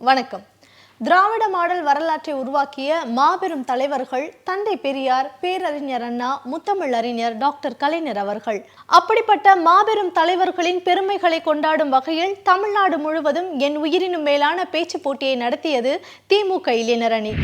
வணக்கம். திராவிட மாடல் வரலாற்றை உருவாக்கிய மாபெரும் தலைவர்கள் தந்தை பெரியார் பேரறிஞர் அண்ணா முத்தமிழறிஞர் டாக்டர் கலைஞர் அவர்கள். அப்படிப்பட்ட மாபெரும் தலைவர்களின் பெருமைகளை கொண்டாடும் வகையில் தமிழ்நாடு முழுவதும் என் உயிரினும் மேலான பேச்சு போட்டியை நடத்தியது திமுக இளைஞரணி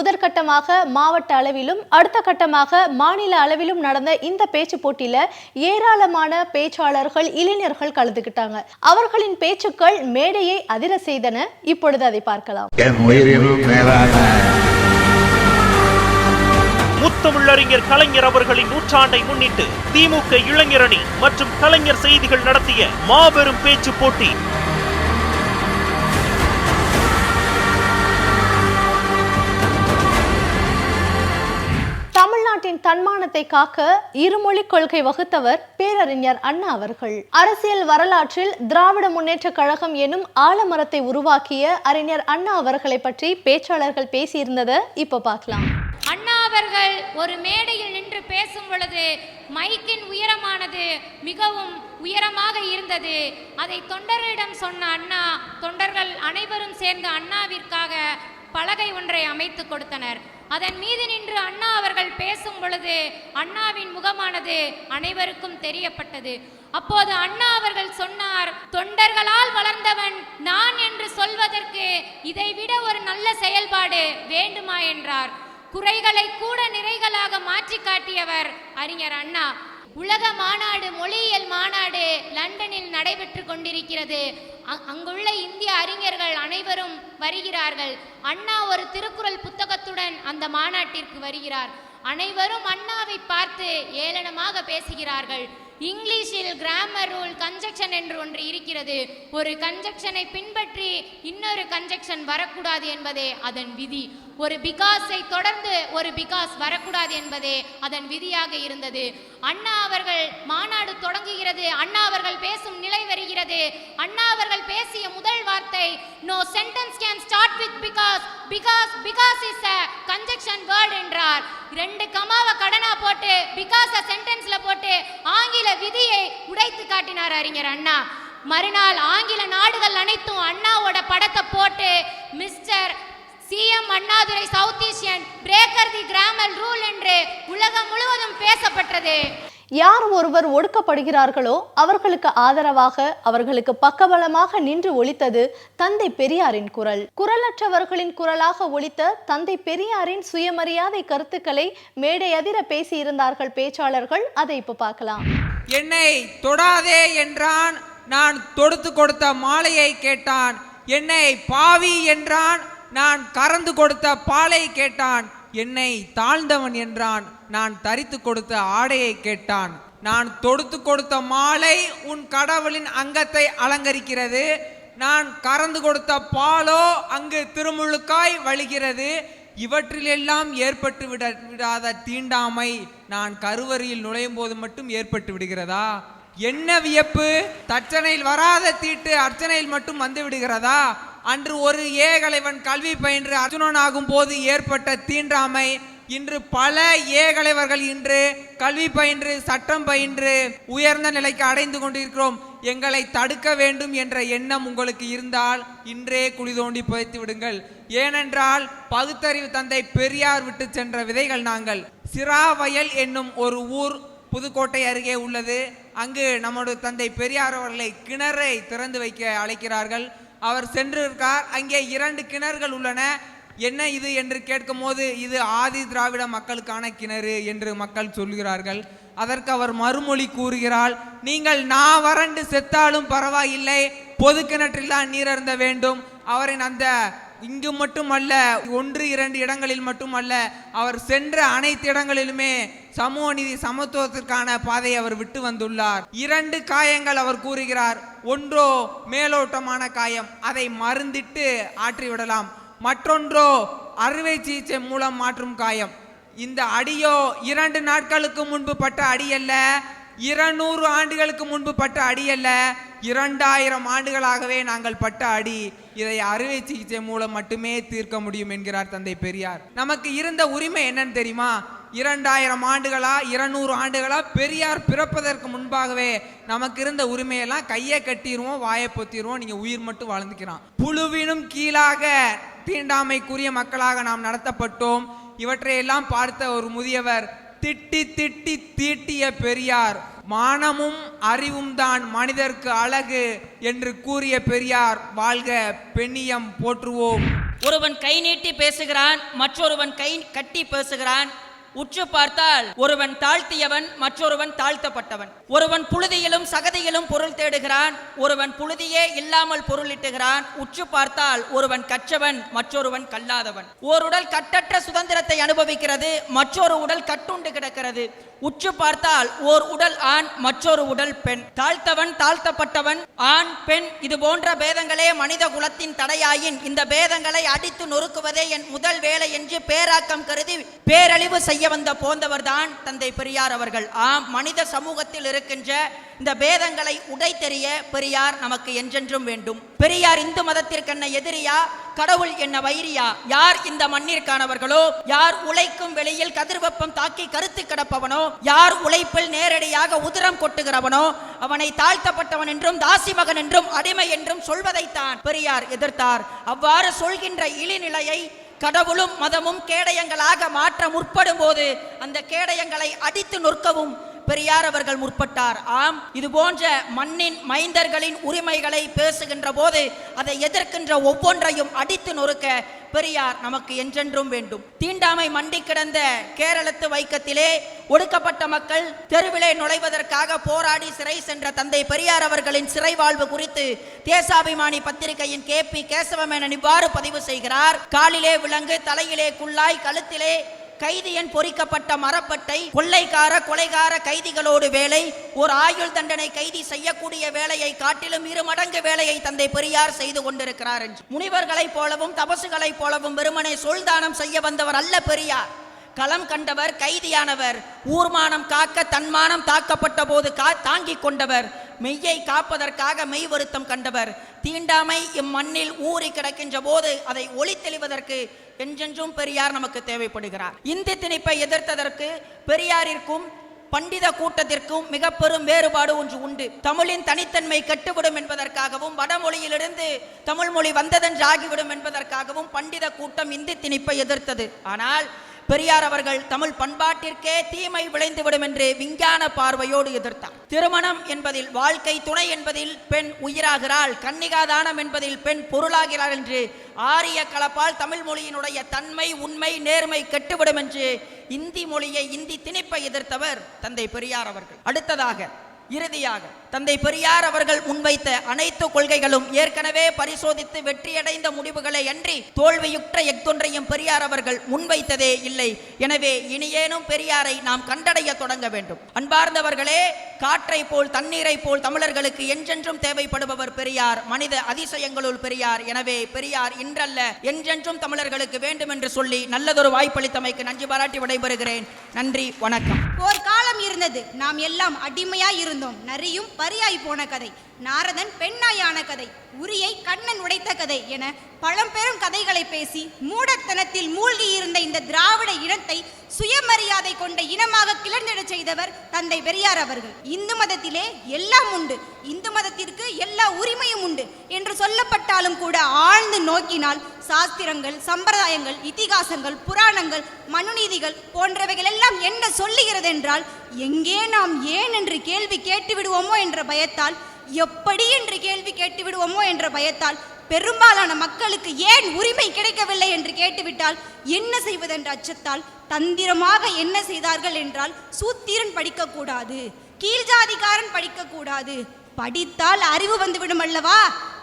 முதற்கட்டமாக மாவட்ட அளவிலும் அடுத்த கட்டமாக மாநில அளவிலும் நடந்த இந்த பேச்சு போட்டியில ஏராளமான பேச்சாளர்கள் இளைஞர்கள் கலந்துக்கிட்டாங்க அவர்களின் பேச்சுக்கள் மேடையை அதிர செய்தன. இப்பொழுது அதை பார்க்கலாம். முத்தமிழறிஞர் கலைஞர் அவர்களின் நூற்றாண்டை முன்னிட்டு திமுக இளைஞரணி மற்றும் கலைஞர் செய்திகள் நடத்திய மாபெரும் பேச்சு போட்டி. தன்மானத்தை காக்க இருமொழி கொள்கை வகுத்தவர் பேரறிஞர் அண்ணா அவர்கள். அரசியல் வரலாற்றில் திராவிட முன்னேற்ற கழகம் எனும் ஆலமரத்தை உருவாக்கிய அறிஞர் அண்ணா அவர்களை பற்றி பேச்சாளர்கள் பேசியிருந்ததை இப்ப பார்க்கலாம். அண்ணா அவர்கள் ஒரு மேடையில் நின்று பேசும் பொழுது மைக்கின் உயரமானது மிகவும் உயரமாக இருந்தது. அதை தொண்டர்களிடம் சொன்ன அண்ணா தொண்டர்கள் அனைவரும் சேர்ந்து அண்ணாவிற்காக பலகை ஒன்றை அமைத்து கொடுத்தனர். அதன் மீது நின்று அண்ணா அவர்கள் பேசும் பொழுது அண்ணாவின் முகமானது அனைவருக்கும் தெரியப்பட்டது. அப்போது அண்ணா அவர்கள் சொன்னார் தொண்டர்களால் வளர்ந்தவன் நான் என்று சொல்வதற்கு இதைவிட ஒரு நல்ல செயல்பாடு வேண்டுமா? என்றார். குறைகளை கூட நிறைகளாக மாற்றி காட்டியவர் அறிஞர் அண்ணா. உலக மாநாடு மொழியியல் மாநாடு லண்டனில் நடைபெற்று கொண்டிருக்கிறது. அங்குள்ள இந்திய அறிஞர்கள் அனைவரும் வருகிறார்கள். அண்ணா ஒரு திருக்குறள் புத்தகத்துடன் அந்த மாநாட்டிற்கு வருகிறார். அனைவரும் அண்ணாவை பார்த்து ஏளனமாக பேசுகிறார்கள். இங்கிலீஷில் கிராமர் ரூல் கன்ஜெக்ஷன் என்று ஒன்று இருக்கிறது. ஒரு கன்ஜெக்ஷனை பின்பற்றி இன்னொரு கன்ஜெக்ஷன் வரக்கூடாது என்பதே அதன் விதி. ஒரு பிகாஸை தொடர்ந்து ஒரு பிகாஸ் வரக்கூடாது என்பதே அதன் விதியாக இருந்தது. அண்ணா அவர்கள் மாநாடு தொடங்குகிறது. அண்ணா அவர்கள் பேசும் நிலை வருகிறது. அண்ணா அவர்கள் பேசிய முதல் வார்த்தை no sentence can start with because because because is a conjunction word என்றார். ரெண்டு கமாவை கடனா போட்டு பிகாஸ் சென்டென்ஸ்ல போட்டு ஆங்கில விதியை உடைத்து காட்டினார் அறிஞர் அண்ணா. மறுநாள் ஆங்கில நாடுகள் அனைத்தும் அண்ணாவோட படத்தை போட்டு mister CM Annadurai South Asian breaker the grammar rule என்று உலகம் முழுவதும் பேசப்பட்டது. யார் ஒருவர் ஒடுக்கப்படுகிறார்களோ அவர்களுக்கு ஆதரவாக அவர்களுக்கு பக்கபலமாக நின்று ஒழித்தது தந்தை பெரியாரின் குரல். குரலற்றவர்களின் குரலாக ஒழித்த தந்தை பெரியாரின் சுயமரியாதை கருத்துக்களை மேடையதிர பேசியிருந்தார்கள் பேச்சாளர்கள். அதை இப்ப பார்க்கலாம். என்னை தொடாதே என்றான் நான் தொடுத்து கொடுத்த மாலையை கேட்டான். என்னை பாவி என்றான் நான் கறந்து கொடுத்த பாலை கேட்டான். என்னை தாழ்ந்தவன் என்றான். நான் தரித்து கொடுத்த ஆடையை கேட்டான். நான் தொடுத்து கொடுத்த மாலை உன் கடவுளின் அங்கத்தை அலங்கரிக்கிறது. நான் கறந்து கொடுத்த பாலோ அங்கு திருமுழுக்காய் வழிகிறது. இவற்றிலெல்லாம் ஏற்பட்டு விட விடாத தீண்டாமை நான் கருவறையில் நுழையும் போது மட்டும் ஏற்பட்டு விடுகிறதா? என்ன வியப்பு? தச்சனையில் வராத தீட்டு அர்ச்சனையில் மட்டும் வந்து விடுகிறதா? அன்று ஒரு ஏகலைவன் கல்வி பயின்று அர்ஜுனனாகும் போது ஏற்பட்ட தீண்டாமை இன்று பல ஏகலைவர்கள் இன்று கல்வி பயின்று சட்டம் பயின்று உயர்ந்த நிலைக்கு அடைந்து கொண்டிருக்கிறோம். எங்களை தடுக்க வேண்டும் என்ற எண்ணம் உங்களுக்கு இருந்தால் இன்றே குழி தோண்டி புதைத்து விடுங்கள். ஏனென்றால் பகுத்தறிவு தந்தை பெரியார் விட்டு சென்ற விதைகள் நாங்கள். சிராவயல் என்னும் ஒரு ஊர் புதுக்கோட்டை அருகே உள்ளது. அங்கு நம்முடைய தந்தை பெரியார் அவர்களை கிணறை திறந்து வைக்க அழைக்கிறார்கள். அவர் சென்றிருக்கார். அங்கே இரண்டு கிணறுகள் உள்ளன. என்ன இது என்று கேட்கும்போது இது ஆதி திராவிட மக்களுக்கான கிணறு என்று மக்கள் சொல்கிறார்கள். அதற்கு அவர் மறுமொழி கூறுகிறாள் நீங்கள் நான் வறண்டு செத்தாலும் பரவாயில்லை. பொது கிணற்றில் தான் நீர் அருந்த வேண்டும். அவரின் அந்த இங்கு மட்டுமல்ல ஒன்று இரண்டு இடங்களில் மட்டுமல்ல அவர் சென்ற அனைத்து இடங்களிலுமே சமூக நீதி சமத்துவத்திற்கான பாதையை அவர் விட்டு வந்துள்ளார். இரண்டு காயங்கள் அவர் கூறுகிறார். ஒன்றோ மேலோட்டமான காயம் அதை மருந்திட்டு ஆற்றிவிடலாம். மற்றொன்றோ அறுவை சிகிச்சை மூலம் மாற்றும் காயம். இந்த அடியோ இரண்டு நாட்களுக்கு முன்பு பட்ட அடி அல்ல இருநூறு ஆண்டுகளுக்கு முன்பு பட்ட அடி அல்ல இரண்டாயிரம் ஆண்டுகளாகவே நாங்கள் பட்ட அடி இதை அறுவை சிகிச்சை மூலம் மட்டுமே தீர்க்க முடியும் என்கிறார் தந்தை பெரியார். நமக்கு இருந்த உரிமை என்னன்னு தெரியுமா? இரண்டாயிரம் ஆண்டுகளா இருநூறு ஆண்டுகளா பெரியார் பிறப்பதற்கு முன்பாகவே நமக்கு இருந்த உரிமையெல்லாம் கையை கட்டிடுவோம் வாயை பொத்திடுவோம் நீங்க உயிர் மட்டும் வாழ்ந்துக்கிறான். புழுவினும் கீழாக தீண்டாமைக்குரிய மக்களாக நாம் நடத்தப்பட்டோம். இவற்றையெல்லாம் பார்த்த ஒரு முதியவர் திட்டி திட்டி தீட்டிய பெரியார். மானமும் அறிவும் தான் மனிதர்க்கு அழகு என்று கூறிய பெரியார் வாழ்க பெண்ணியம் போற்றுவோம். ஒருவன் கை நீட்டி பேசுகிறான் மற்றொருவன் கை கட்டி பேசுகிறான். உற்று பார்த்தால் ஒருவன் தாழ்த்தியவன் மற்றொருவன் தாழ்த்தப்பட்டவன். ஒருவன் புழுதியிலும் சகதியிலும் பொருள் தேடுகிறான் ஒருவன் புழுதியே இல்லாமல் பொருளிட்டுகிறான் உற்று பார்த்தால் ஒருவன் கற்றவன் மற்றொருவன் கல்லாதவன். ஓருடல் கட்டற்ற சுதந்திரத்தை அனுபவிக்கிறது மற்றொரு உடல் கட்டுண்டு கிடக்கிறது. உற்று பார்த்தால் ஓர் உடல் ஆண் மற்றொரு உடல் பெண். தாழ்த்தவன் தாழ்த்தப்பட்டவன் ஆண் பெண் இது போன்ற பேதங்களே மனித குலத்தின் தடையாயின் இந்த பேதங்களை அடித்து நொறுக்குவதே என் முதல் வேலை என்று பேராக்கம் கருதி பேரழிவு செய்ய வந்த போந்தவர்தான் தந்தை பெரியார் அவர்கள். ஆம் மனித சமூகத்தில் இருக்கின்ற இந்த பேதங்களை உடைத்தெறிய பெரியார் நமக்கு என்றென்றும் வேண்டும். பெரியார் இந்து மதத்திற்கென்ன எதிரியா? கடவுள் என்ன வைரியா? யார் இந்த மண்ணிற்கானவர்களோ யார் உழைக்கும் வெளியில் கதிர்வெப்பம் தாக்கி கருத்து கிடப்பவனோ? யார் உழைப்பில் நேரடியாக உதிரம் கொட்டுகிறவனோ? அவனை தாழ்த்தப்பட்டவன் என்றும் தாசி மகன் என்றும் அடிமை என்றும் சொல்வதைத்தான் பெரியார் எதிர்த்தார். அவ்வாறு சொல்கின்ற இழிநிலையை கடவுளும் மதமும் கேடயங்களாக மாற்ற முற்படும் போது அந்த கேடயங்களை அடித்து நொற்கவும் பெரியார் அவர்கள் முற்பட்டார். ஆம் இது போன்ற மண்ணின் மைந்தர்களின் உரிமைகளை பேசுகின்ற போது அதை எதிர்க்கின்ற ஒவ்வொன்றையும் அடித்து நொறுக்க பெரியார் நமக்கு என்றென்றும் வேண்டும். தீண்டாமை மண்டி கிடந்த கேரளத்து வைக்கத்திலே ஒடுக்கப்பட்ட மக்கள் தெருவிலே நுழைவதற்காக போராடி சிறை சென்ற தந்தை பெரியார் அவர்களின் சிறை வாழ்வு குறித்து தேசாபிமானி பத்திரிகையின் கே பி கேசவமேனன் இவ்வாறு பதிவு செய்கிறார். காலிலே விலங்கு தலையிலே குள்ளாய் கழுத்திலே கைதியன் எண் பொறிக்கப்பட்ட மரப்பட்டை கொள்ளைக்கார கொலைகார கைதிகளோடு வேலை ஒரு ஆயுள் தண்டனை கைதி செய்யக்கூடிய வேலையை காட்டிலும் இரு மடங்கு வேலையை தந்தை பெரியார் செய்து கொண்டிருக்கிறார் என்று. முனிவர்களைப் போலவும் தபசுகளைப் போலவும் வெறுமனை சொல்தானம் செய்ய வந்தவர் அல்ல பெரியார். களம் கண்டவர் கைதியானவர் ஊர்மானம் காக்க தன்மானம் தாக்கப்பட்ட போது கா தாங்கிக் கொண்டவர் மெய்யை காப்பதற்காக மெய் வருத்தம் கண்டவர். தீண்டாமை இம்மண்ணில் ஊறி கிடக்கின்ற போது அதை ஒளி தெளிவதற்கு என்றென்றும் பெரியார் நமக்கு தேவைப்படுகிறார். இந்தி திணிப்பை எதிர்த்ததற்கு பெரியாரிற்கும் பண்டித கூட்டத்திற்கும் மிக பெரும் வேறுபாடு ஒன்று உண்டு. தமிழின் தனித்தன்மை கெட்டுவிடும் என்பதற்காகவும் வடமொழியிலிருந்து தமிழ் மொழி வந்ததென்று ஆகிவிடும் என்பதற்காகவும் பண்டித கூட்டம் இந்தி திணிப்பை எதிர்த்தது. ஆனால் பெரியார் அவர்கள் தமிழ் பண்பாட்டிற்கே தீமை விளைந்துவிடும் என்று விஞ்ஞான பார்வையோடு எதிர்த்தார். திருமணம் என்பதில் வாழ்க்கை துணை என்பதில் பெண் உயிராகிறாள் கன்னிகாதானம் என்பதில் பெண் பொருளாகிறாள் என்று ஆரிய கலப்பால் தமிழ் மொழியினுடைய தன்மை உண்மை நேர்மை கெட்டுவிடும் என்று இந்தி மொழியை இந்தி திணிப்பை எதிர்த்தவர் தந்தை பெரியார் அவர்கள். அடுத்ததாக இறுதியாக தந்தை பெரியார் அவர்கள் முன்வைத்த அனைத்து கொள்கைகளும் ஏற்கனவே பரிசோதித்து வெற்றியடைந்த முடிவுகளை அன்றி தோல்வியுற்ற எத்தொன்றையும் பெரியார் அவர்கள் முன்வைத்ததே இல்லை. எனவே இனியேனும் பெரியாரை நாம் கண்டடைய தொடங்க வேண்டும். அன்பார்ந்தவர்களே காற்றை போல் தண்ணீரை போல் தமிழர்களுக்கு என்றென்றும் தேவைப்படுபவர் பெரியார் மனித அதிசயங்களுள் பெரியார். எனவே பெரியார் இன்றல்ல என்றென்றும் தமிழர்களுக்கு வேண்டும் என்று சொல்லி நல்லதொரு வாய்ப்பளித்தமைக்கு நன்றி பாராட்டி விடைபெறுகிறேன். நன்றி வணக்கம். ஒரு காலம் இருந்தது. நாம் எல்லாம் அடிமையாய் இருந்தோம். நரியும் பரியாய் போன கதை. நாரதன் பெண்ணாயான கதை உரியை கண்ணன் உடைத்த கதை என பழம்பெரும் கதைகளை பேசி மூடத்தனத்தில் மூழ்கி இருந்த இந்த திராவிட இனத்தை சுயமரியாதை கொண்ட இனமாக கிளர்ந்திடச் செய்தவர் தந்தை பெரியார் அவர்கள். இந்து மதத்திலே எல்லாம் உண்டு இந்து மதத்திற்கு எல்லா உரிமையும் உண்டு என்று சொல்லப்பட்டாலும் கூட ஆழ்ந்து நோக்கினால் சாஸ்திரங்கள் சம்பிரதாயங்கள் இதிகாசங்கள் புராணங்கள் மனுநீதிகள் போன்றவைகள் எல்லாம் என்ன சொல்லுகிறது என்றால் எங்கே நாம் ஏன் என்று கேள்வி கேட்டு விடுவோமோ என்ற பயத்தால் எப்படி என்று கேள்வி கேட்டு விடுவோமோ என்ற பயத்தால் பெரும்பாலான மக்களுக்கு ஏன் உரிமை கிடைக்கவில்லை என்று கேட்டுவிட்டால் என்ன செய்வதென்ற அச்சத்தால் தந்திரமாக என்ன செய்தார்கள் என்றால் சூத்திரன் படிக்கக்கூடாது கீழ்ஜாதிகாரன் படிக்கக்கூடாது. படித்தால் அறிவு வந்துவிடும் அல்லவா?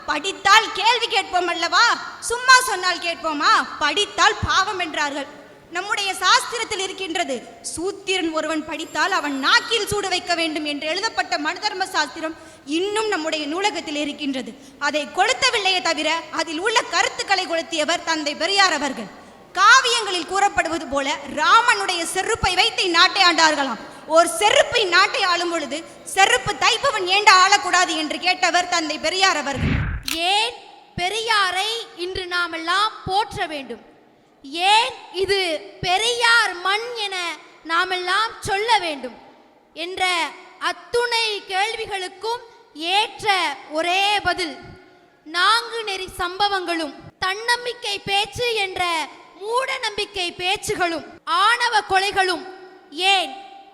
படித்தால் கேள்வி கேட்போம் அல்லவா? சும்மா சொன்னால் கேட்போமா? படித்தால் பாவம் என்றார்கள். நம்முடைய சாஸ்திரத்தில் இருக்கின்றது. சூத்திரன் ஒருவன் படித்தால் அவன் நாக்கில் சூடு வைக்க வேண்டும் என்று எழுதப்பட்ட மனதர்ம சாஸ்திரம் இன்னும் நம்முடைய நூலகத்தில் இருக்கின்றது. அதை கொளுத்தவில்லையே தவிர அதில் உள்ள கருத்துக்களை கொளுத்தியவர் தந்தை பெரியார் அவர்கள். காவியங்களில் கூறப்படுவது போல ராமனுடைய செருப்பை வைத்து இந்நாட்டை ஆண்டார்களாம். ஒரு செருப்பை நாட்டை ஆளும் பொழுது செருப்பு தைப்பவன் ஏண்டா ஆளக்கூடாது என்று கேட்டவர் தந்தை பெரியார் அவர்கள். ஏன் பெரியாரை இன்று நாமெல்லாம் போற்ற வேண்டும்? ஏன் இது பெரியார் மண் என நாமெல்லாம் சொல்ல வேண்டும்? என்ற அத்துணை கேள்விகளுக்கும் ஏற்ற ஒரே பதில் நான்கு நெறி சம்பவங்களும் தன்னம்பிக்கை பேச்சு என்ற மூட நம்பிக்கை பேச்சுகளும் ஆணவ கொலைகளும். ஏன்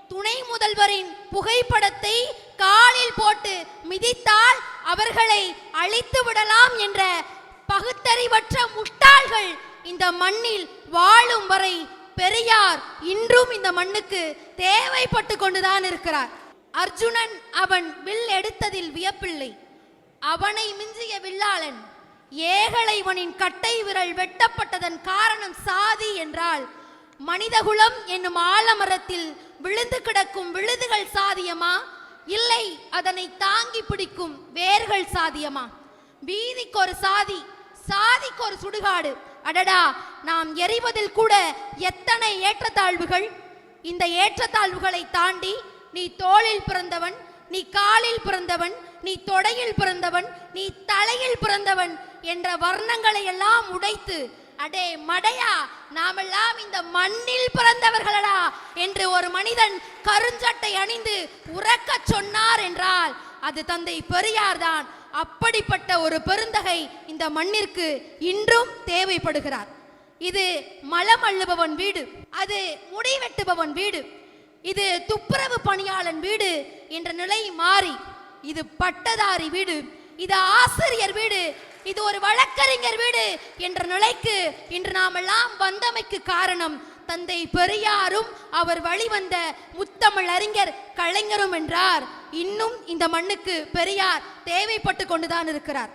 துணை முதல்வரின் புகைப்படத்தை காலில் போட்டு மிதித்தால் அவர்களை அழித்து விடலாம் என்ற பகுத்தறிவற்ற முட்டாள்கள் இந்த மண்ணில் வாழும் வரை பெரியார் இன்றும் இந்த மண்ணுக்கு தேவைப்பட்டு கொண்டுதான் இருக்கிறார். அர்ஜுனன் அவன் வில் எடுத்ததில் வியப்பில்லை. அவனை மிஞ்சிய வில்லாளன் ஏகலைவனின் கட்டை விரல் வெட்டப்பட்டதன் காரணம் சாதி என்றால் மனிதகுலம் என்னும் ஆலமரத்தில் விழுந்து கிடக்கும் விழுதுகள் சாதியமா? இல்லை அதனை தாங்கி பிடிக்கும் வேர்கள் சாதியமா? வீதிக்கு ஒரு சாதி சாதிக்கு ஒரு சுடுகாடு அடடா நாம் எறிவதில் கூட எத்தனை ஏற்றத்தாழ்வுகள்? இந்த ஏற்றத்தாழ்வுகளை தாண்டி நீ தோளில் பிறந்தவன் நீ காலில் பிறந்தவன் நீ தொடையில் பிறந்தவன் நீ தலையில் பிறந்தவன் என்ற வர்ணங்களை எல்லாம் உடைத்து அடே மடையா நாமெல்லாம் இந்த மண்ணில் பிறந்தவர்களடா என்று ஒரு மனிதன் கருஞ்சட்டை அணிந்து உறக்கச் சொன்னார் என்றால் அது தந்தை பெரியார்தான். அப்படிப்பட்ட ஒரு பெருந்தகை இந்த மண்ணிற்கு இன்றும் தேவைப்படுகிறார். இது மலம் அள்ளுபவன் வீடு அது முடி வெட்டுபவன் வீடு இது துப்புரவு பணியாளன் வீடு என்ற நிலை மாறி இது பட்டதாரி வீடு இது ஆசிரியர் வீடு இது ஒரு வழக்கறிஞர் வீடு என்ற நிலைக்கு இன்று நாமெல்லாம் வந்தமைக்கு காரணம் தந்தை பெரியாரும் அவர் வழிவந்த முத்தமிழ் அறிஞர் கலைஞரும் என்றார். இன்னும் இந்த மண்ணுக்கு பெரியார் தேவைப்பட்டு கொண்டுதான் இருக்கிறார்.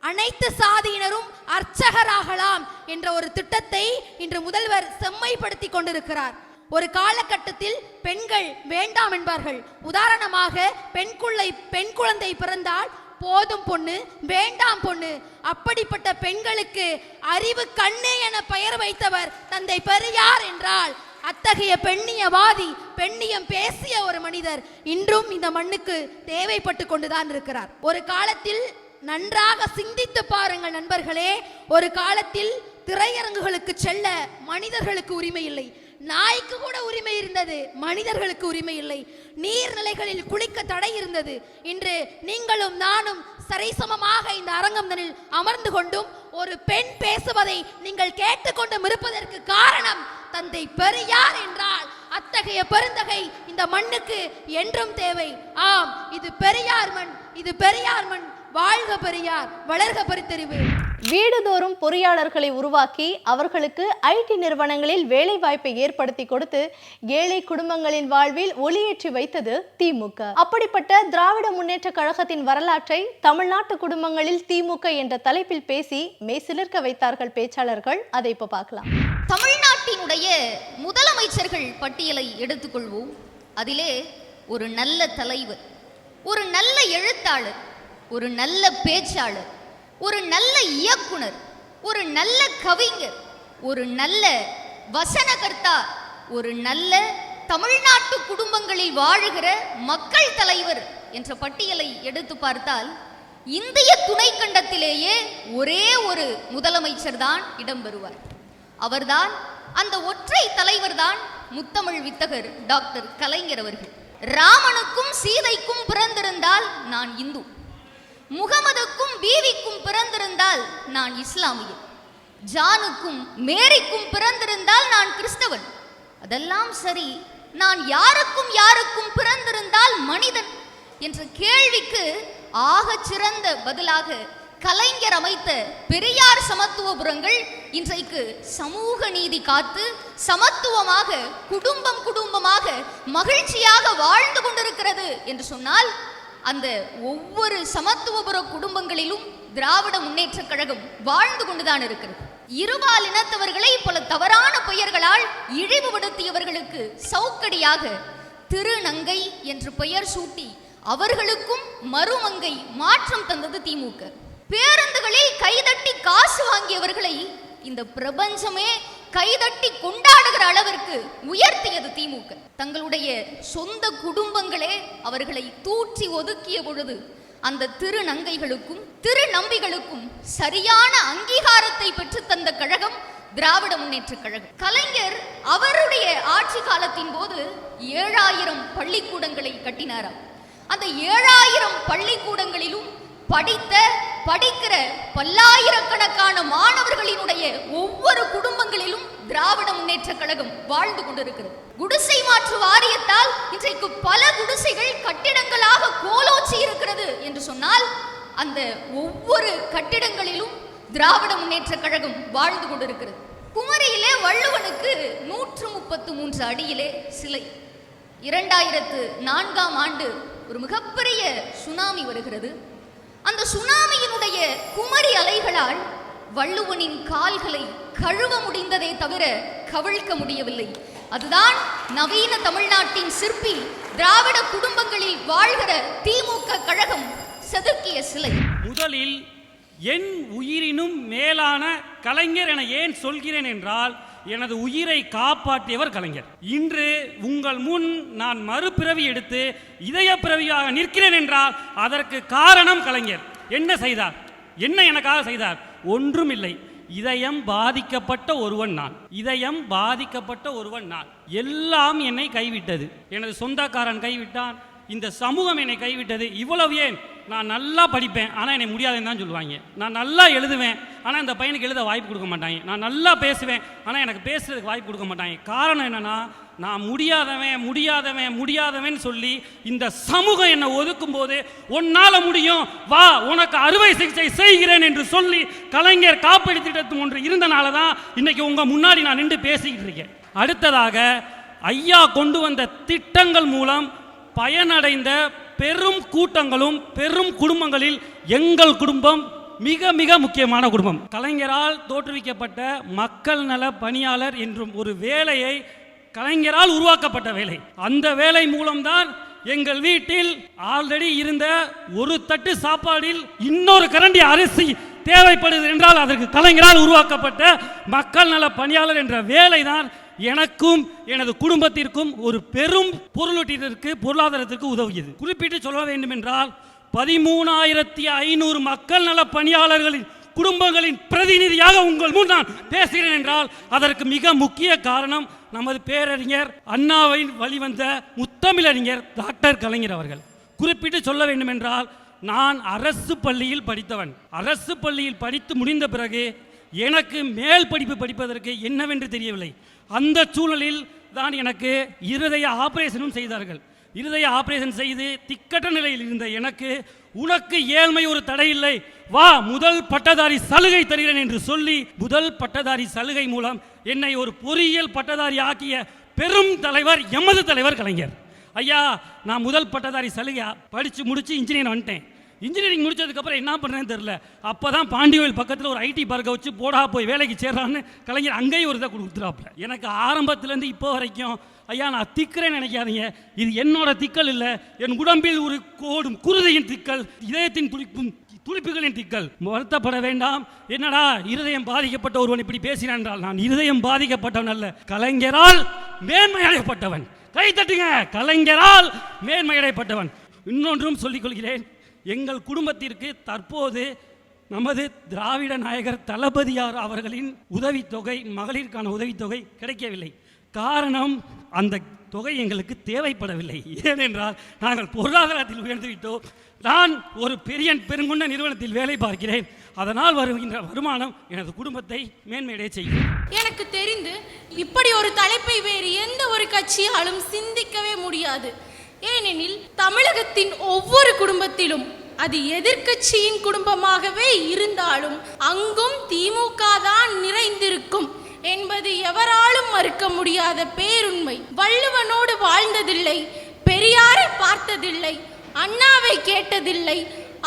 அனைத்து சாதியினரும் அர்ச்சகராகலாம் என்ற ஒரு திட்டத்தை இன்று முதல்வர் செம்மைப்படுத்தி கொண்டிருக்கிறார். ஒரு காலகட்டத்தில் பெண்கள் வேண்டாம் என்பார்கள். உதாரணமாக பெண் குள்ளை பெண் குழந்தை பிறந்தால் போதும் பொண்ணு வேண்டாம் பொண்ணு. அப்படிப்பட்ட பெண்களுக்கு அறிவு கண்ணு என பெயர் வைத்தவர் தந்தை பெரியார் என்றால் அத்தகைய பெண்ணியவாதி பெண்ணியம் பேசிய ஒரு மனிதர் இன்றும் இந்த மண்ணுக்கு தேவைப்பட்டு கொண்டுதான் இருக்கிறார். ஒரு காலத்தில் நன்றாக சிந்தித்து பாருங்கள் நண்பர்களே ஒரு காலத்தில் திரையரங்குகளுக்கு செல்ல மனிதர்களுக்கு உரிமை இல்லை. நாய்க்கு கூட உரிமை இருந்தது மனிதர்களுக்கு உரிமை இல்லை. நீர்நிலைகளில் குளிக்க தடை இருந்தது. இன்று நீங்களும் நானும் சரிசமமாக இந்த அரங்கம்தனில் அமர்ந்து கொண்டும் ஒரு பெண் பேசுவதை நீங்கள் கேட்டுக்கொண்டும் இருப்பதற்கு காரணம் தந்தை பெரியார் என்றால் அத்தகைய பெருந்தகை இந்த மண்ணுக்கு என்றும் தேவை. ஆம் இது பெரியார் மண் இது பெரியார் மண். வாழ்க பெரியார் வளர்க பரித்தறிவு வீடுதோறும் பொறியாளர்களை உருவாக்கி அவர்களுக்கு ஐடி நிறுவனங்களில் வேலை வாய்ப்பை ஏற்படுத்தி கொடுத்து ஏழை குடும்பங்களின் வாழ்வில் ஒளியேற்றி வைத்தது திமுக. அப்படிப்பட்ட திராவிட முன்னேற்ற கழகத்தின் வரலாற்றை தமிழ்நாட்டு குடும்பங்களில் திமுக என்ற தலைப்பில் பேசி மெய்சிலிர்க்க வைத்தார்கள் பேச்சாளர்கள். அதை இப்ப பார்க்கலாம். தமிழ்நாட்டினுடைய முதலமைச்சர்கள் பட்டியலை எடுத்துக்கொள்வோம். அதிலே ஒரு நல்ல தலைவர் ஒரு நல்ல எழுத்தாளர் ஒரு நல்ல பேச்சாளர் ஒரு நல்ல இயக்குனர் ஒரு நல்ல கவிஞர் ஒரு நல்ல வசனகர்த்தா ஒரு நல்ல தமிழ்நாட்டு குடும்பங்களில் வாழுகிற மக்கள் தலைவர் என்ற பட்டியலை எடுத்து பார்த்தால் இந்திய துணைக்கண்டத்திலேயே ஒரே ஒரு முதலமைச்சர் தான் இடம்பெறுவார். அவர்தான் அந்த ஒற்றை தலைவர் தான் முத்தமிழ் வித்தகர் டாக்டர் கலைஞர் அவர்கள். ராமனுக்கும் சீதைக்கும் பிறந்திருந்தால் நான் இந்து. முகமதுக்கும் பீவிக்கும் பிறந்திருந்தால் நான் இஸ்லாமியன். ஜானுக்கும் மேரிக்கும் பிறந்திருந்தால் நான் கிறிஸ்தவன். அதெல்லாம் சரி நான் யாருக்கும் யாருக்கும் பிறந்திருந்தால் மனிதன் என்ற கேள்விக்கு ஆகச் சிறந்த பதிலாக கலைஞர் அமைத்த பெரியார் சமத்துவபுரங்கள் இன்றைக்கு சமூக நீதி காத்து சமத்துவமாக குடும்பம் குடும்பமாக மகிழ்ச்சியாக வாழ்ந்து கொண்டிருக்கிறது என்று சொன்னால் அந்த ஒவ்வொரு சமத்துவபுர குடும்பங்களிலும் திராவிட முன்னேற்றக் கழகம் வாழ்ந்து கொண்டுதான் இருக்கிறது. இருபால் இனத்தவர்களை பல தவறான பெயர்களால் இழிவுபடுத்தியவர்களுக்கு சௌக்கடியாக திருநங்கை என்று பெயர் சூட்டி அவர்களுக்கும் மறுமங்கை மாற்றம் தந்தது திமுக. பேருந்துகளில் கைதட்டி காசு வாங்கியவர்களை இந்த பிரபஞ்சமே கைதட்டி கொண்டாடுகிற அளவிற்கு உயர்த்தியது திமுக. தங்களுடைய சொந்த குடும்பங்களே அவர்களை தூற்றி ஒதுக்கிய பொழுது அந்த திருநங்கைகளுக்கும் திருநம்பிகளுக்கும் சரியான அங்கீகாரத்தை பெற்று தந்த கழகம் திராவிட முன்னேற்ற கழகம். கலைஞர் அவருடைய ஆட்சி காலத்தின் போது ஏழாயிரம் பள்ளிக்கூடங்களை கட்டினாராம். அந்த ஏழாயிரம் பள்ளிக்கூடங்களிலும் படித்த படிக்கிற பல்லாயிரக்கணக்கான மாணவர்களினுடைய ஒவ்வொரு குடும்பங்களிலும் திராவிட முன்னேற்றக் கழகம் வாழ்ந்து கொண்டிருக்கிறது. குடிசை மாற்று வாரியத்தால் இன்றைக்கு பல குடிசைகள் கட்டிடங்களாக கோலோச்சி இருக்கிறது என்று சொன்னால் அந்த ஒவ்வொரு கட்டிடங்களிலும் திராவிட முன்னேற்ற கழகம் வாழ்ந்து கொண்டிருக்கிறது. குமரியிலே வள்ளுவனுக்கு நூற்று முப்பத்து மூன்று அடியிலே சிலை. இரண்டாயிரத்து நான்காம் ஆண்டு ஒரு மிகப்பெரிய சுனாமி வருகிறது. அந்த சுனாமியினுடைய குமரி அலைகளால் வள்ளுவனின் கால்களை கழுவ முடிந்ததே தவிர கவிழ்க்க முடியவில்லை. அதுதான் நவீன தமிழ்நாட்டின் சிற்பி திராவிட குடும்பங்களில் வாழ்கிற திமுக கழகம் செதுக்கிய சிலை. முதலில் என் உயிரினும் மேலான கலைஞர் என ஏன் சொல்கிறேன் என்றால் எனது உயிரை காப்பாற்றியவர் கலைஞர். இன்று உங்கள் முன் நான் மறுபிறவி எடுத்து இதய பிறவியாக நிற்கிறேன் என்றால் அதற்கு காரணம் கலைஞர். என்ன செய்தார்? என்ன எனக்காக செய்தார்? ஒன்றும் இல்லை இதயம் பாதிக்கப்பட்ட ஒருவன் நான். இதயம் பாதிக்கப்பட்ட ஒருவன் நான். எல்லாம் என்னை கைவிட்டது. எனது சொந்தக்காரன் கைவிட்டான். இந்த சமூகம் என்னை கைவிட்டது. இவ்வளவு ஏன்? நான் நல்லா படிப்பேன் ஆனால் என்னை முடியாதுன்னு தான் சொல்லுவாங்க. நான் நல்லா எழுதுவேன் ஆனால் இந்த பையனுக்கு எழுத வாய்ப்பு கொடுக்க மாட்டாங்க. நான் நல்லா பேசுவேன் ஆனால் எனக்கு பேசுறதுக்கு வாய்ப்பு கொடுக்க மாட்டாங்க. காரணம் என்னன்னா நான் முடியாதவன் முடியாதவன் முடியாதவன் சொல்லி இந்த சமூகம் என்னை ஒதுக்கும் போது உன்னால் முடியும் வா உனக்கு அறுவை சிகிச்சை செய்கிறேன் என்று சொல்லி கலைஞர் காப்பீடு திட்டத்து ஒன்று இருந்தனால தான் இன்னைக்கு உங்கள் முன்னாடி நான் நின்று பேசிக்கிட்டு இருக்கேன். அடுத்ததாக ஐயா கொண்டு வந்த திட்டங்கள் மூலம் பயனடைந்த பெரும் கூட்டங்களும் பெரும் குடும்பங்களில் எங்கள் குடும்பம் மிக மிக முக்கியமான குடும்பம். கலைஞரால் தோற்றுவிக்கப்பட்ட மக்கள் நல பணியாளர் என்றும் ஒரு வேலையை கலைஞரால் உருவாக்கப்பட்ட வேலை. அந்த வேலை மூலம்தான் எங்கள் வீட்டில் ஆல்ரெடி இருந்த ஒரு தட்டு சாப்பாடில் இன்னொரு கரண்டி அரிசி தேவைப்படுது என்றால் அதற்கு கலைஞரால் உருவாக்கப்பட்ட மக்கள் நல பணியாளர் என்ற வேலைதான் எனக்கும் எனது குடும்பத்திற்கும் ஒரு பெரும் பொருளீட்டிற்கு பொருளாதாரத்திற்கு உதவியது. குறிப்பிட்டு சொல்ல வேண்டும் என்றால் பதிமூணாயிரத்தி ஐநூறு மக்கள் நல பணியாளர்களின் குடும்பங்களின் பிரதிநிதியாக உங்கள் முன் நான் பேசுகிறேன் என்றால் அதற்கு மிக முக்கிய காரணம் நமது பேரறிஞர் அண்ணாவின் வழிவந்த முத்தமிழறிஞர் டாக்டர் கலைஞர் அவர்கள். குறிப்பிட்டு சொல்ல வேண்டும் என்றால் நான் அரசு பள்ளியில் படித்தவன். அரசு பள்ளியில் படித்து முடிந்த பிறகு எனக்கு மேல் படிப்பு படிப்பதற்கு என்னவென்று தெரியவில்லை. அந்த சூழலில் தான் எனக்கு இருதய ஆபரேஷனும் செய்தார்கள். இருதய ஆபரேஷன் செய்து திக்கட்ட நிலையில் இருந்த எனக்கு உனக்கு ஏழ்மை ஒரு தடை இல்லை. வா முதல் பட்டதாரி சலுகை தருகிறேன் என்று சொல்லி முதல் பட்டதாரி சலுகை மூலம் என்னை ஒரு பொறியியல் பட்டதாரி ஆக்கிய பெரும் தலைவர் எமது தலைவர் கலைஞர். ஐயா நான் முதல் பட்டதாரி சலுகை படித்து முடித்து இன்ஜினியர் வந்துட்டேன். இன்ஜினியரிங் முடிச்சதுக்கப்புறம் என்ன பண்ணுறேன்னு தெரில அப்போ தான் பாண்டியோயில் பக்கத்தில் ஒரு ஐடி பார்க்கை வச்சு போடா போய் வேலைக்கு சேர்றான்னு கலைஞர் அங்கேயும் ஒரு இதை கொடுத்துறாப்புல எனக்கு ஆரம்பத்துலேருந்து இப்போ வரைக்கும் ஐயா நான் திக்கிறேன்னு நினைக்காதீங்க. இது என்னோட திக்கல் இல்லை. என் உடம்பில் ஒரு கோடும் குருதியின் திக்கல் இதயத்தின் துடிப்பும் துடிப்புகளின் திக்கல். வருத்தப்பட வேண்டாம். என்னடா இருதயம் பாதிக்கப்பட்ட ஒருவன் இப்படி பேசினான் என்றால் நான் இருதயம் பாதிக்கப்பட்டவன் அல்ல. கலைஞரால் மேன்மையடையப்பட்டவன். கை தட்டுங்க. கலைஞரால் மேன்மையடைப்பட்டவன் இன்னொன்றும் சொல்லிக் கொள்கிறேன். எங்கள் குடும்பத்திற்கு தற்போது நமது திராவிட நாயகர் தளபதியார் அவர்களின் உதவித்தொகை மகளிருக்கான உதவித்தொகை கிடைக்கவில்லை. காரணம் அந்த தொகை எங்களுக்கு தேவைப்படவில்லை. ஏனென்றால் நாங்கள் பொருளாதாரத்தில் உயர்ந்துவிட்டோம் நான் ஒரு பெரிய பெருங்குண்ட நிறுவனத்தில் வேலை பார்க்கிறேன். அதனால் வருகின்ற வருமானம் எனது குடும்பத்தை மேன்மையடைய செய்யும். எனக்கு தெரிந்து இப்படி ஒரு தலைப்பை வேறு எந்த ஒரு கட்சியாலும் சிந்திக்கவே முடியாது. ஏனெனில் தமிழகத்தின் ஒவ்வொரு குடும்பத்திலும் அது எதிர்க்கட்சியின் குடும்பமாகவே இருந்தாலும் அங்கும் திமுக தான் நிறைந்திருக்கும் என்பது எவராலும் மறுக்க முடியாத பேருண்மை. வள்ளுவனோடு வாழ்ந்ததில்லை பெரியாரை பார்த்ததில்லை அண்ணாவை கேட்டதில்லை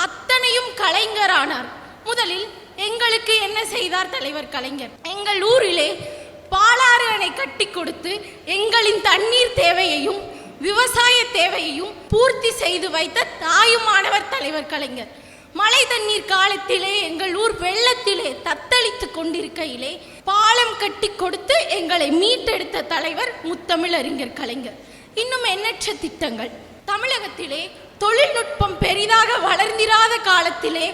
அத்தனையும் கலைஞரானார். முதலில் எங்களுக்கு என்ன செய்தார் தலைவர் கலைஞர்? எங்கள் ஊரிலே பாலாறு அணை கட்டி கொடுத்து எங்களின் தண்ணீர் தேவையையும் விவசாய தேவையையும் பூர்த்தி செய்து வைத்த தாயுமானவர் தலைவர் கலைஞர். மழை தண்ணீர் காலத்திலே எங்கள் ஊர் வெள்ளத்திலே தத்தளித்து கொண்டிருக்கையிலே பாலம் கட்டி கொடுத்து எங்களை மீட்டெடுத்த தலைவர் முத்தமிழறிஞர் கலைஞர். இன்னும் எண்ணற்ற திட்டங்கள். தமிழகத்திலே தொழில்நுட்பம் பெரிதாக வளர்ந்திராத காலத்திலே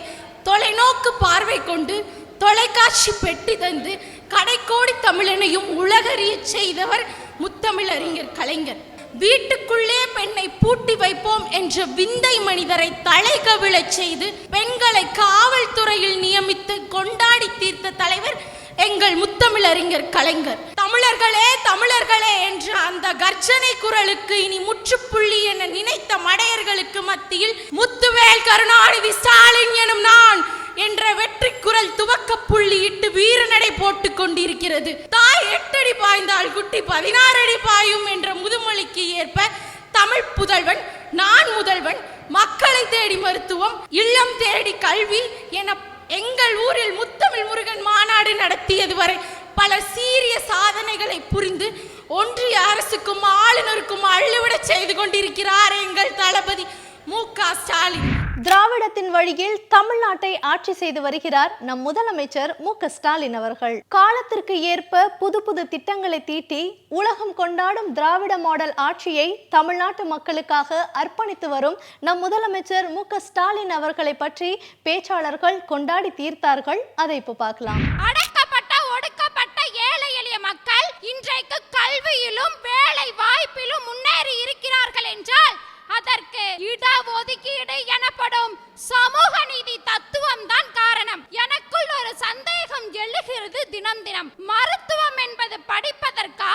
தொலைநோக்கு பார்வை கொண்டு தொலைக்காட்சி பெட்டி தந்து கடைக்கோடி தமிழனையும் உலகறியச் செய்தவர் முத்தமிழறிஞர் கலைஞர். வீட்டுக்குள்ளே பெண்ணை பூட்டி வைப்போம் என்ற விந்தை மனிதரை தலை கவிழச் செய்து பெண்களை காவல்துறையில் நியமித்து கொண்டாடி தீர்த்த தலைவர் எங்கள் முத்தமிழறிஞர் கலைஞர். தமிழர்களே தமிழர்களே என்ற அந்த கர்ஜனை குரலுக்கு இனி முற்றுப்புள்ளி என நினைத்த மடையர்களுக்கு மத்தியில் முத்துவேல் கருணாநிதி ஸ்டாலின் எனும் நான் என்ற வெற்றி குரல் துவக்க புள்ளி இட்டு வீரநடை போட்டு கொண்டிருக்கிறது. தாய் எட்டடி பாய்ந்தால் குட்டி பதினாறு அடி பாயும் என்ற முதுமொழிக்கு ஏற்ப தமிழ் புதல்வன் நான் முதல்வன் மக்களை தேடி மருத்துவம் இல்லம் தேடி கல்வி என எங்கள் ஊரில் முத்தமிழ் முருகன் மாநாடு நடத்தியது வரை பல சீரிய சாதனைகளை புரிந்து ஒன்றிய அரசுக்கும் ஆளுநருக்கும் அள்ளுவிட செய்து கொண்டிருக்கிறார் எங்கள் தளபதி மு க ஸ்டாலின். திராவிடத்தின் வழியில் தமிழ்நாட்டை ஆட்சி செய்து வருகிறார் நம் முதலமைச்சர் மு க ஸ்டாலின் அவர்கள். காலத்திற்கு ஏற்ப புது புது திட்டங்களை தீட்டி உலகம் கொண்டாடும் திராவிட மாடல் ஆட்சியை தமிழ்நாட்டு மக்களுக்காக அர்ப்பணித்து வரும் நம் முதலமைச்சர் மு க ஸ்டாலின் அவர்களை பற்றி பேச்சாளர்கள் கொண்டாடி தீர்த்தார்கள். அதை இப்போ பார்க்கலாம். அடக்கப்பட்ட ஒடுக்கப்பட்ட ஏழை எளிய மக்கள் இன்றைக்கு கல்வியிலும் வேலை வாய்ப்பிலும் முன்னேறி இருக்கிறார்கள் என்றால் அதற்கு இடஒதுக்கீடு எனப்படும் சமூக நீதி தத்துவம் தான் காரணம். எனக்குள் ஒரு சந்தேகம் எழுகிறது தினம் தினம். மருத்துவம் என்பது படிப்பதற்கா?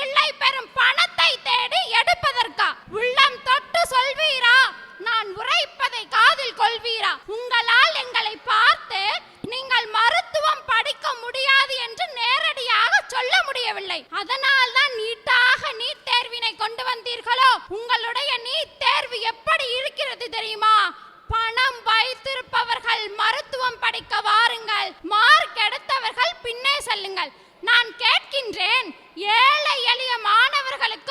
இல்லை பெறும் பணத்தை தேடி எடுப்பதற்கா? உள்ளம் தொட்டு சொல்வீரா? நான் உரைப்பதை காதில் கொள்வீரா? உங்களால் எங்களை பார்த்து நீங்கள் மருத்துவம் படிக்க முடியாது என்று நேரடியாக சொல்ல முடியவில்லை. அதனால் தான் வந்தீர்களோ? உங்களுடைய நீட் தேர்வு எப்படி இருக்கிறது தெரியுமா? பணம் வைத்திருப்பவர்கள் மருத்துவம் படிக்க வாருங்கள். மார்க் எடுத்தவர்கள் பின்னே செல்லுங்கள். நான் கேட்கின்றேன் ஏழை எளிய மாணவர்களுக்கு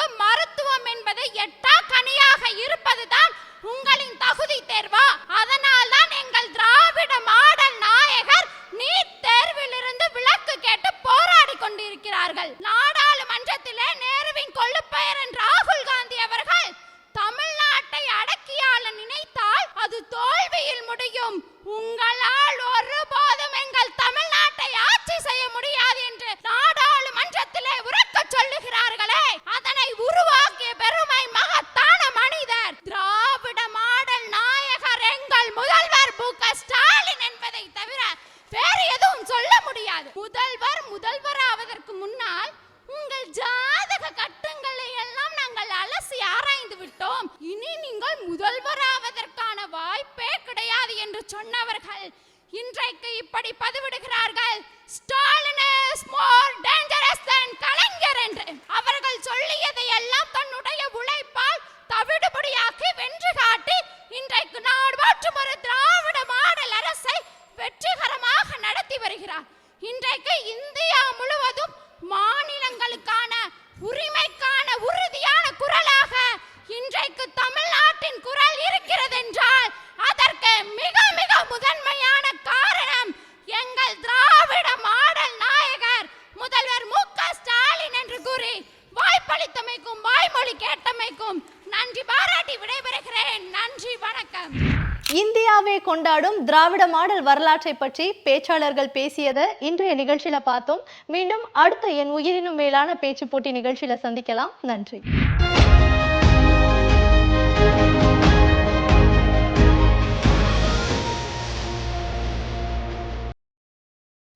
இன்றைக்கு இந்தியா முழுவதும் மாநிலங்களுக்கான உரிமைக்கான உறுதியான குரலாக இன்றைக்கு தமிழ்நாட்டின் குரல் இருக்கிறது என்றால் அதற்கு மிக மிக முதன்மையான காரணம் எங்கள் திராவிட மாடல் நாயகர் முதல்வர் மு ஸ்டாலின் என்று கூறி வாய்ப்பளித்தமைக்கும் வாய்மொழி கேட்டமைக்கும் நன்றி பாராட்டி விடைபெறுகிறேன். நன்றி வணக்கம். இந்தியாவே கொண்டாடும் திராவிட மாடல் வரலாற்றை பற்றி பேச்சாளர்கள் பேசியதை இன்றைய நிகழ்ச்சியில பார்த்தோம். மீண்டும் அடுத்த என் உயிரினும் மேலான பேச்சு போட்டி நிகழ்ச்சியில சந்திக்கலாம். நன்றி.